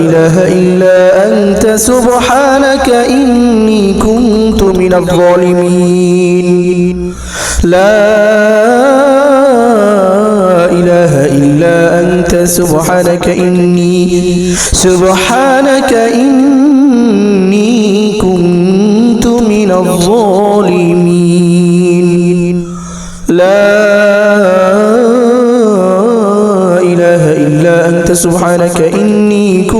إله إلا أنت سبحانك إني كنت من الظالمين. لا إله إلا أنت سبحانك إني سبحانك إني كنت من الظالمين. لا إله إلا أنت سبحانك إني كنت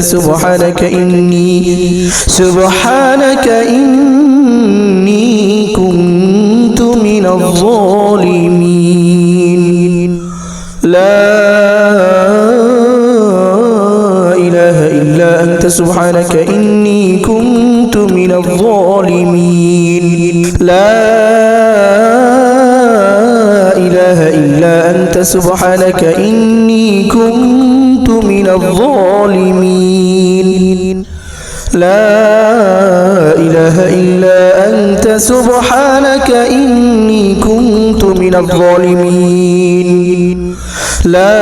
سبحانك إني سبحانك إني كنت من الظالمين. لا إله إلا أنت سبحانك إني كنت من الظالمين. لا إله إلا أنت سبحانك إني كنت من الظالمين. لا إله إلا أنت سبحانك إني كنت من الظالمين. لا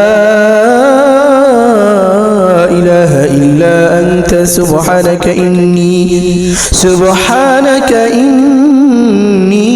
إله إلا أنت سبحانك إني سبحانك إني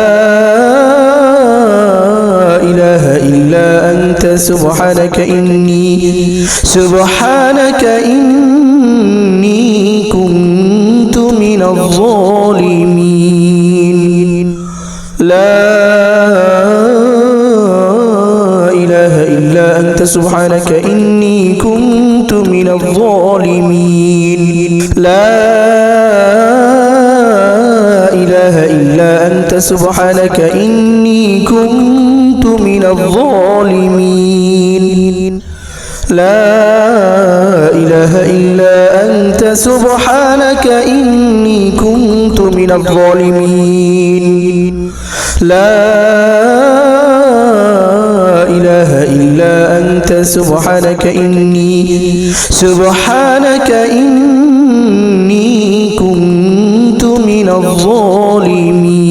أنت سبحانك إني سبحانك إني كنت من الظالمين. لا إله إلا أنت سبحانك إني كنت من الظالمين. لا إله إلا أنت سبحانك إني كنت من الظالمين. لا إله إلا أنت سبحانك إني كنت من الظالمين. لا إله إلا أنت سبحانك إني سبحانك إني كنت من الظالمين.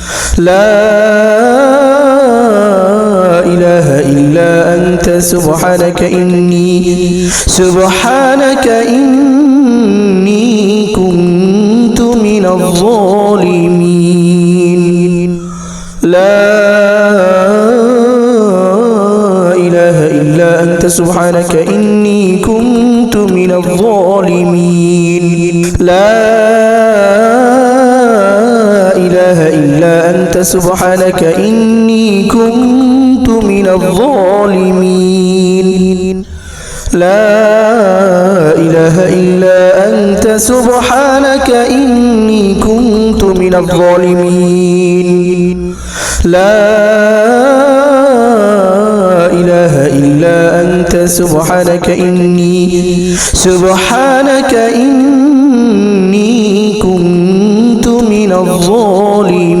لا إله إلا أنت سبحانك إني سبحانك إني كنت من الظالمين. لا إله إلا أنت سبحانك إني كنت من الظالمين. لا أنت سبحانك إني كنت من الظالمين. لا إله إلا أنت سبحانك إني كنت من الظالمين. لا إله إلا أنت سبحانك إني سبحانك إني كنت من الظالمين.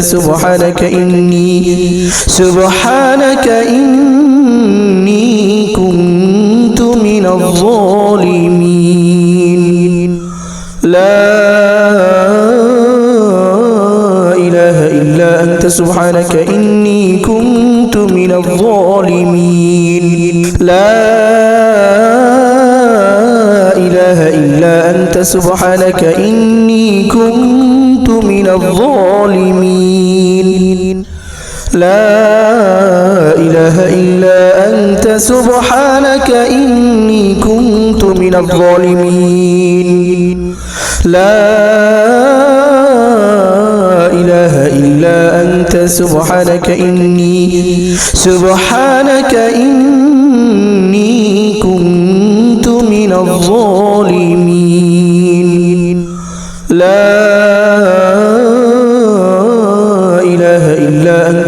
سبحانك إني سبحانك إني كنت من الظالمين. لا إله إلا أنت سبحانك إني كنت من الظالمين. لا إله إلا أنت سبحانك إني كنت من الظالمين. لا إله إلا أنت سبحانك إني كنت من الظالمين. لا إله إلا أنت سبحانك إني سبحانك إني كنت من الظالمين.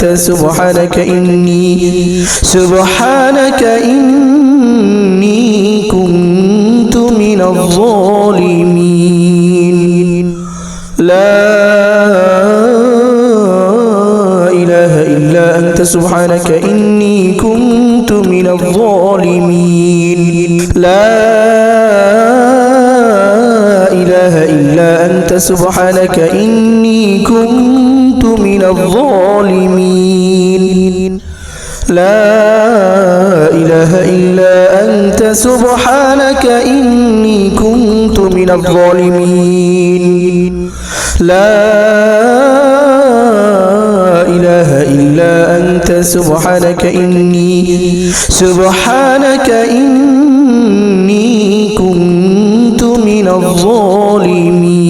أنت سبحانك إني سبحانك إني كنت من الظالمين. لا إله إلا أنت سبحانك إني كنت من الظالمين. لا إله إلا أنت سبحانك إني كنت من الظالمين. لا إله إلا أنت سبحانك إني كنت من الظالمين. لا إله إلا أنت سبحانك إني سبحانك إني كنت من الظالمين.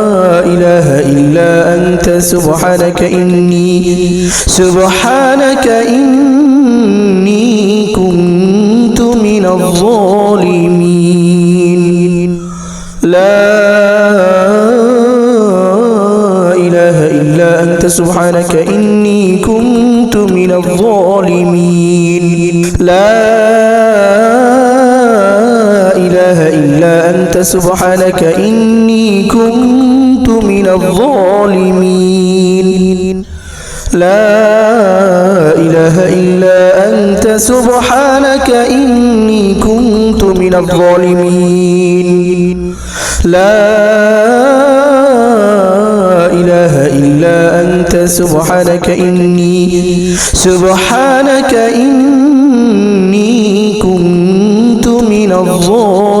إله إلا أنت سبحانك إني سبحانك إني كنت من الظالمين. لا إله إلا أنت سبحانك إني كنت من الظالمين. لا إله إلا أنت سبحانك إني كنت من الظالمين. لا إله إلا أنت سبحانك إني كنت من الظالمين. لا إله إلا أنت سبحانك إني سبحانك إني كنت من الظالمين.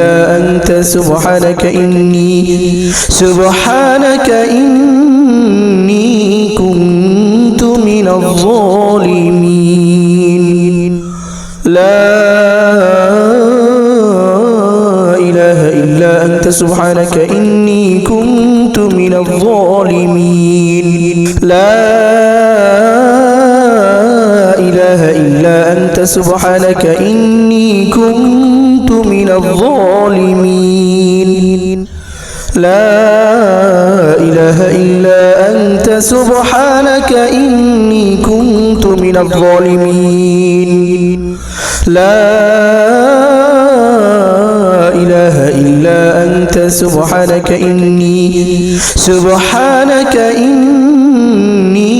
إلا أنت. سبحانك إني سبحانك إني كنت من الظالمين. لا إله إلا أنت. سبحانك إني كنت من الظالمين. لا إله إلا أنت. سبحانك إني كنت من الظالمين. لا إله إلا أنت سبحانك إني كنت من الظالمين. لا إله إلا أنت سبحانك إني سبحانك إني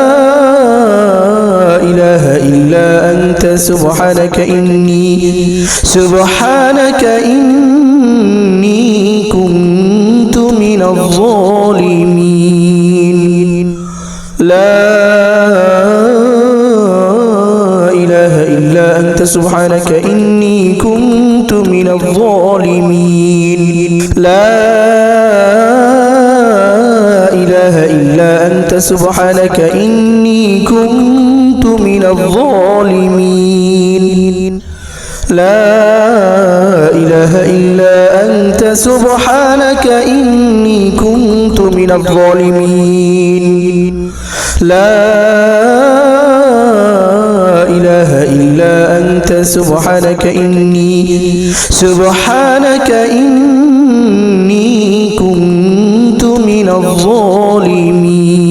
إلا أنت سبحانك إني سبحانك إني كنت من الظالمين. لا إله إلا أنت سبحانك إني كنت من الظالمين. لا إله إلا أنت سبحانك إني كنت من الظالمين. لا إله إلا أنت سبحانك إني كنت من الظالمين. لا إله إلا أنت سبحانك إني سبحانك إني كنت من الظالمين.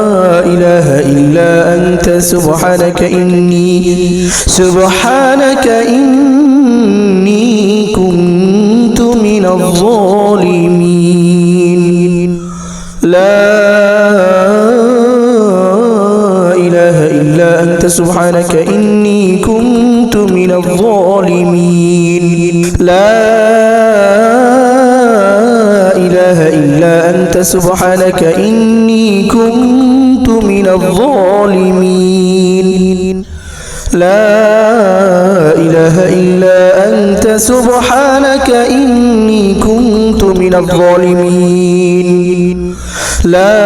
إله إلا أنت سبحانك إني سبحانك إني كنت من الظالمين. لا إله إلا أنت سبحانك إني كنت من الظالمين. لا إله إلا أنت سبحانك إني كنت من الظالمين. لا إله إلا أنت سبحانك إني كنت من الظالمين. لا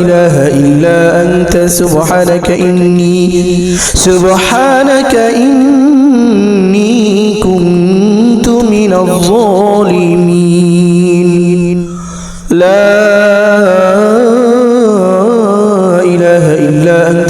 إله إلا أنت سبحانك إني سبحانك إني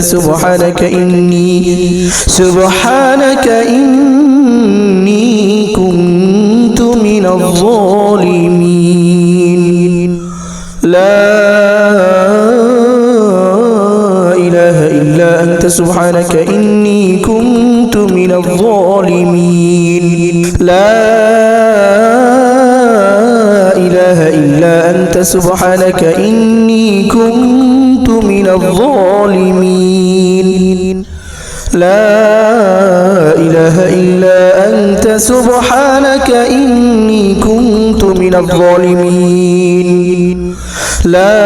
سبحانك إني سبحانك إني كنت من الظالمين. لا سبحانك إني كنت من الظالمين. لا إله إلا أنت سبحانك إني كنت من الظالمين. لا إله إلا أنت سبحانك إني كنت من الظالمين. لا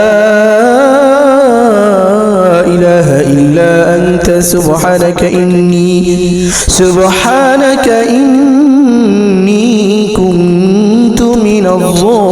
إله إلا أنت سبحانك إني سبحانك إني كنت من الظالمين.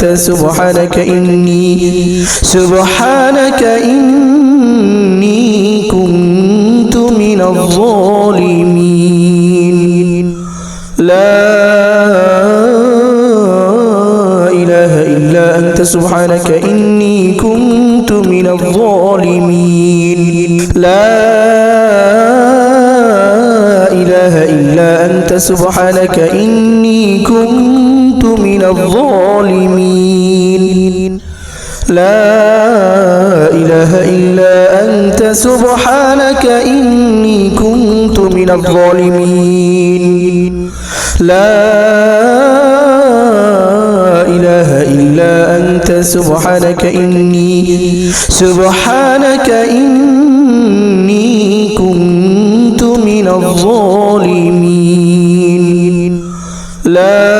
أنت سبحانك إني سبحانك إني كنت من الظالمين. لا إله إلا أنت سبحانك إني كنت من الظالمين. لا إله إلا أنت سبحانك إني كنت من الظالمين. لا إله إلا أنت سبحانك إني كنت من الظالمين. لا إله إلا أنت سبحانك إني سبحانك إني كنت من الظالمين. لا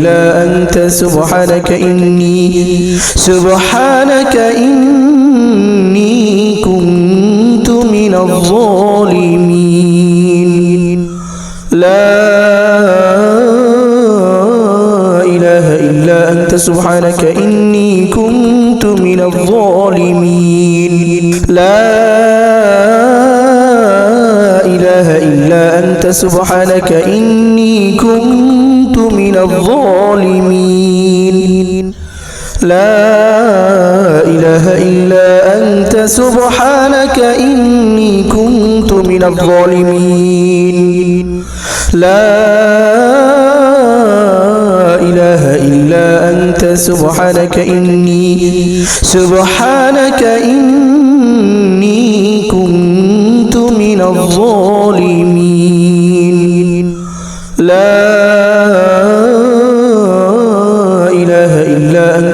إلا أنت. سبحانك إني سبحانك إني كنت من الظالمين. لا إله إلا أنت. سبحانك إني كنت من الظالمين. لا إله إلا أنت. سبحانك إني كنت من الظالمين. لا إله إلا أنت سبحانك إني كنت من الظالمين. لا إله إلا أنت سبحانك إني سبحانك إني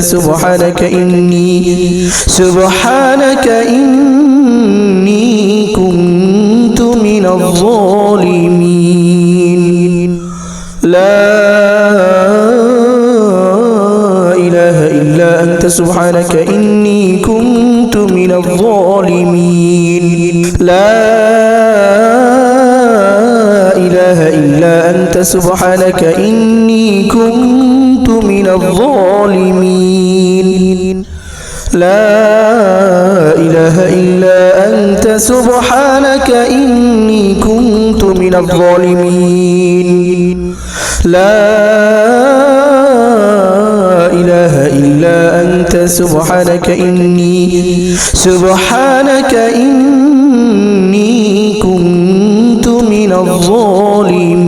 سبحانك إني سبحانك إني كنت من الظالمين. لا إله إلا أنت سبحانك إني كنت من الظالمين. لا إله إلا أنت سبحانك إني كنت من الظالمين. لا إله إلا أنت سبحانك إني كنت من الظالمين. لا إله إلا أنت سبحانك إني سبحانك إني كنت من الظالمين.